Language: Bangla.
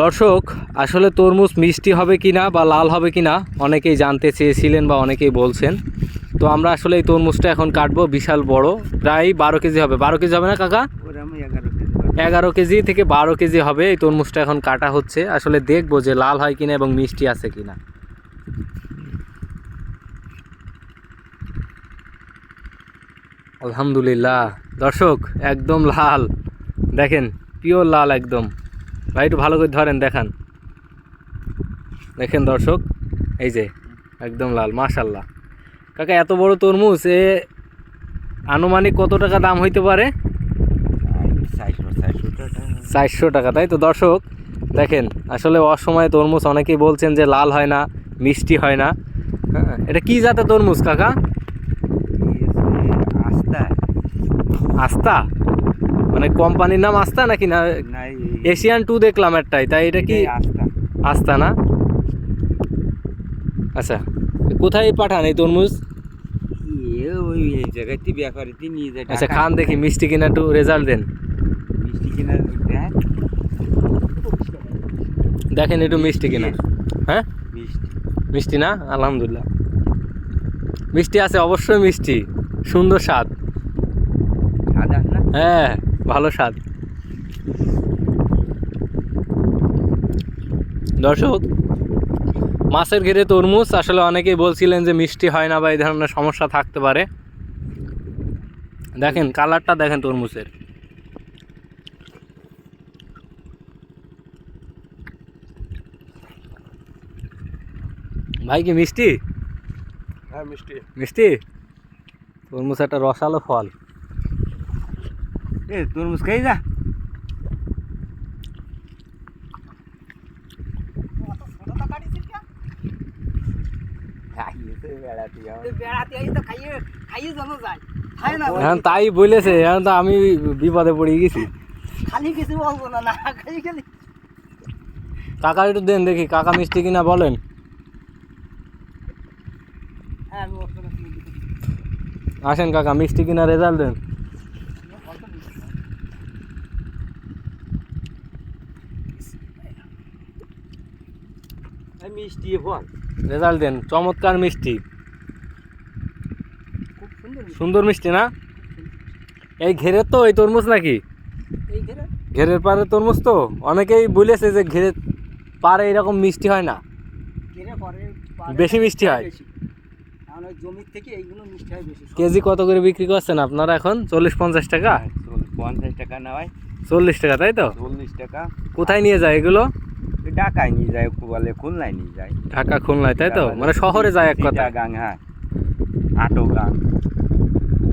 দর্শক আসলে তরমুজ মিষ্টি হবে কিনা বা লাল হবে কি না অনেকেই জানতে চেয়েছিলেন বা অনেকেই বলছেন। তো আমরা আসলে এই তরমুজটা এখন কাটবো বিশাল বড়। প্রায় বারো কেজি হবে। বারো কেজি হবে না কাকা? এগারো কেজি এগারো কেজি থেকে বারো কেজি হবে এই তরমুজটা এখন কাটা হচ্ছে। আসলে দেখব যে লাল হয় কিনা এবং মিষ্টি আছে কিনা। আলহামদুলিল্লাহ। দর্শক একদম লাল। দেখেন পিওর লাল একদম। ভাই একটু ভালো করে ধরেন দেখান। দেখেন দর্শক এই যে একদম লাল মাশাল্লাহ কাকা এত বড় তরমুজ এ আনুমানিক কত টাকা দাম হইতে পারে? চারশো টাকা তাই তো দর্শক? দেখেন আসলে অসময়ে তরমুজ অনেকেই বলছেন যে লাল হয় না মিষ্টি হয় না। হ্যাঁ এটা কি জাতের তরমুজ কাকা? আস্তা। আস্তা? মানে কোম্পানির নাম আস্তা নাকি না? এশিয়ান টু দেখলাম একটাই তাই এটা কি আস্তা আস্তা না? আচ্ছা কোথায় পাঠান এই তরমুজ? আচ্ছা খান দেখি মিষ্টি কিনা একটু রেজাল্ট দেন। মিষ্টি কিনা দেখেন একটু মিষ্টি কিনা। হ্যাঁ? মিষ্টি। মিষ্টি না? আলহামদুলিল্লাহ। মিষ্টি আছে অবশ্যই মিষ্টি। সুন্দর স্বাদ। হ্যাঁ। ভালো স্বাদ। দর্শক মাছের ঘিরে তরমুজ আসলে অনেকেই বলছিলেন যে মিষ্টি হয় না বা এই ধরনের সমস্যা থাকতে পারে। দেখেন কালারটা দেখেন তরমুজের। ভাই কি মিষ্টি? হ্যাঁ মিষ্টি। মিষ্টি? তরমুজ একটা রসালো ফল এ তরমুজ খাই যা খাইয়েছে বেড়াতে আমার। বেড়াতে এই তো খাইয়ে খাইয়ে জানো যায় খাই না এখন তাই বলেছে এখন তো আমি বিপদে পড়ে গেছি খালি কিছু বলব না না খাই খালি কাকা একটু দেন দেখি কাকা মিষ্টি কিনা বলেন হ্যাঁ আমি ওর সঙ্গে শুনে দিতে আসেন কাকা মিষ্টি কিনা রেজাল্ট দেন মিষ্টি ফল রেজাল্ট দেন চমৎকার মিষ্টি। সুন্দর মিষ্টি। না? এই ঘেরের তো এই তরমুজ নাকি? এই ঘেরে ঘেরের পারে তরমুজ তো? অনেকেই বলেছে যে ঘেরের পারে এরকম মিষ্টি হয় না। বেশি মিষ্টি হয়? জমির থেকে এইগুলো মিষ্টি হয় বেশি। কেজি কত করে বিক্রি করছেন আপনারা এখন? চল্লিশ পঞ্চাশ টাকা? পঞ্চাশ টাকা নেওয়ায় চল্লিশ টাকা তাই তো? চল্লিশ টাকা। কোথায় নিয়ে যায় এগুলো? ঢাকায় নিয়ে যায় বলে খুলনায় নিয়ে যায়। ঢাকা খুলনায় তাই তো? মানে শহরে যায় এক কথা গাং হ্যাঁ। আটো গাং